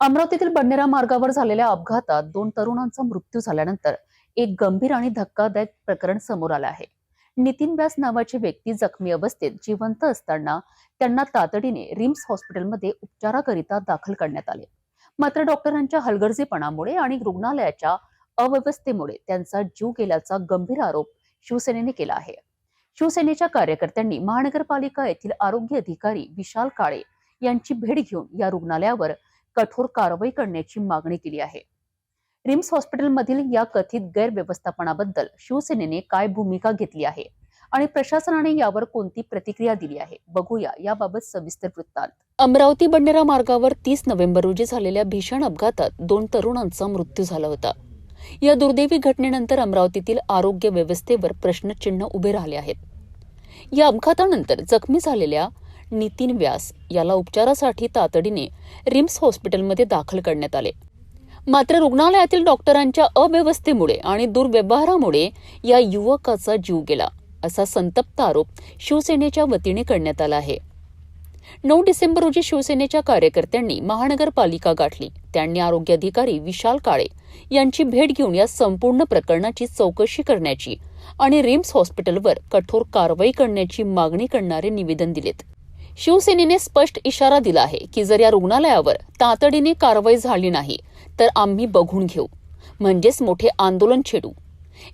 अमरावतीतील बडनेरा मार्गावर झालेल्या अपघातात दोन तरुणांचा मृत्यू झाल्यानंतर एक गंभीर आणि धक्कादायक प्रकरण समोर आलं आहे. नितीन व्यास नावाची व्यक्ती जखमी अवस्थेत जिवंत असताना त्यांना तातडीने रिम्स हॉस्पिटलमध्ये उपचाराकरिता दाखल करण्यात आले. मात्र डॉक्टरांच्या हलगर्जीपणामुळे आणि रुग्णालयाच्या अव्यवस्थेमुळे त्यांचा जीव गेल्याचा गंभीर आरोप शिवसेनेने केला आहे. शिवसेनेच्या कार्यकर्त्यांनी महानगरपालिका येथील आरोग्य अधिकारी विशाल काळे यांची भेट घेऊन या रुग्णालयावर कठोर कारवाई करण्याची मागणी केली आहे. रिम्स हॉस्पिटलमधील या कथित गैरव्यवस्थापनाबद्दल शिवसेनेने काय भूमिका घेतली आहे आणि प्रशासनाने यावर कोणती प्रतिक्रिया दिली आहे? बघूया. याबाबत सविस्तर वृत्तांत. अमरावती बंडेरा मार्गावर तीस नोव्हेंबर रोजी झालेल्या भीषण अपघातात दोन तरुणांचा मृत्यू झाला होता. या दुर्दैवी घटनेनंतर अमरावतीतील आरोग्य व्यवस्थेवर प्रश्नचिन्ह उभे राहिले आहेत. या अपघातानंतर जखमी झालेल्या नितीन व्यास याला उपचारासाठी तातडीने रिम्स हॉस्पिटलमध्ये दाखल करण्यात आले. मात्र रुग्णालयातील डॉक्टरांच्या अव्यवस्थेमुळे आणि दुर्व्यवहारामुळे या युवकाचा जीव गेला असा संतप्त आरोप शिवसेनेच्या वतीने करण्यात आला आहे. नऊ डिसेंबर रोजी शिवसेनेच्या कार्यकर्त्यांनी महानगरपालिका गाठली. त्यांनी आरोग्य अधिकारी विशाल काळे यांची भेट घेऊन या संपूर्ण प्रकरणाची चौकशी करण्याची आणि रिम्स हॉस्पिटलवर कठोर कारवाई करण्याची मागणी करणारे निवेदन दिलेत. शिवसेनेने स्पष्ट इशारा दिला आहे की जर या रुग्णालयावर तातडीने कारवाई झाली नाही तर आम्ही बघून घेऊ. म्हणजेच मोठे आंदोलन छेडू.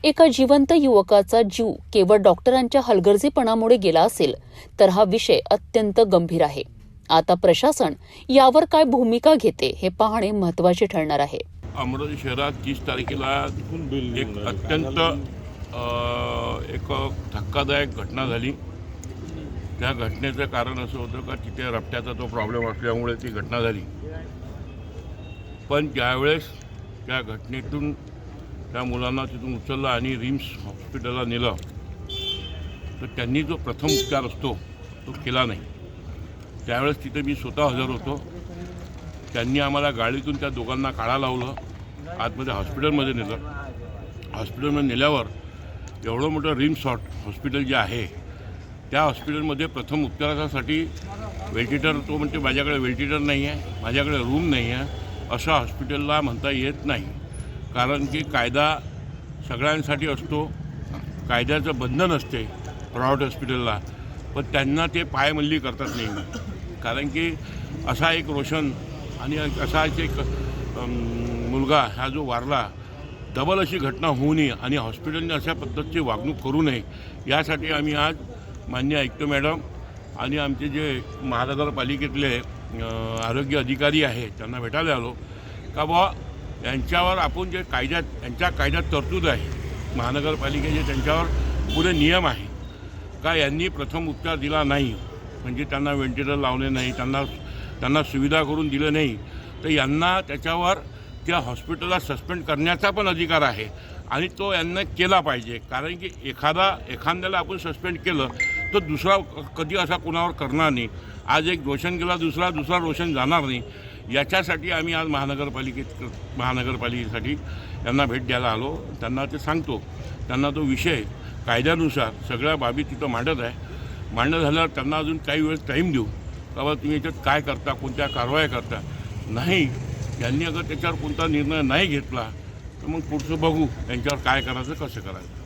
एका जिवंत युवकाचा जीव केवळ डॉक्टरांच्या हलगर्जीपणामुळे गेला असेल तर हा विषय अत्यंत गंभीर आहे. आता प्रशासन यावर काय भूमिका घेते हे पाहणे महत्त्वाचे ठरणार आहे. अमरावती शहरात तीस तारखेला एक अत्यंत एक धक्कादायक घटना झाली. त्या घटनेचं कारण असं होतं का तिथे रस्त्याचा तो प्रॉब्लेम असल्यामुळे ती घटना झाली. पण ज्यावेळेस त्या घटनेतून त्या मुलांना तिथून उचललं आणि रिम्स हॉस्पिटलला नेलं तर त्यांनी जो प्रथम उपचार असतो तो केला नाही. त्यावेळेस तिथे मी स्वतः हजर होतो. त्यांनी आम्हाला गाडीतून त्या दोघांना काढा लावलं आतमध्ये हॉस्पिटलमध्ये नेलं. हॉस्पिटलमध्ये नेल्यावर एवढं मोठं रिम्स हॉट हॉस्पिटल जे आहे त्या हॉस्पिटलमध्ये प्रथम उपचारासाठी वेल्टिटर तो म्हणते माझ्याकडे वेल्टिटर नाही आहे माझ्याकडे रूम नाही आहे असं हॉस्पिटलला म्हणता येत नाही. कारण की कायदा सगळ्यांसाठी असतो कायद्याचं बंधन असते प्रायव्हेट हॉस्पिटलला. पण त्यांना ते पायमल्ली करतात नाही कारण की असा एक रोशन आणि असा एक मुलगा हा जो वारला डबल अशी घटना होऊ नये आणि हॉस्पिटलने अशा पद्धतीची वागणूक करू नये यासाठी आम्ही आज मान्य ऐकतो मॅडम. आणि आमचे जे महानगरपालिकेतले आरोग्य अधिकारी आहे त्यांना भेटायला आलो. का बुवा यांच्यावर आपण जे कायद्यात यांच्या कायद्यात तरतूद आहे. महानगरपालिकेचे त्यांच्यावर पुढे नियम आहे. का यांनी प्रथम उपचार दिला नाही? म्हणजे त्यांना व्हेंटिलेटर लावले नाही त्यांना त्यांना सुविधा करून दिलं नाही. तर यांना त्याच्यावर त्या हॉस्पिटलला सस्पेंड करण्याचा पण अधिकार आहे. आणि तो यांना केला पाहिजे. कारण की एखादा एखाद्याला आपण सस्पेंड केलं तर दुसरा कधी असा कुणावर करणार नाही. आज एक रोशन केला दुसरा दुसरा रोशन जाणार नाही. याच्यासाठी आम्ही आज महानगरपालिकेत महानगरपालिकेसाठी त्यांना भेट द्यायला आलो. त्यांना ते सांगतो. त्यांना तो विषय कायद्यानुसार सगळ्या बाबी तिथं मांडत आहे. मांडणं झाल्यावर त्यांना अजून काही वेळेस टाईम देऊ. का तुम्ही याच्यात काय करता कोणत्या कारवाया करता? नाही. यांनी अगर त्याच्यावर कोणता निर्णय नाही घेतला तर मग पुढचं बघू. त्यांच्यावर काय करायचं कसं करायचं?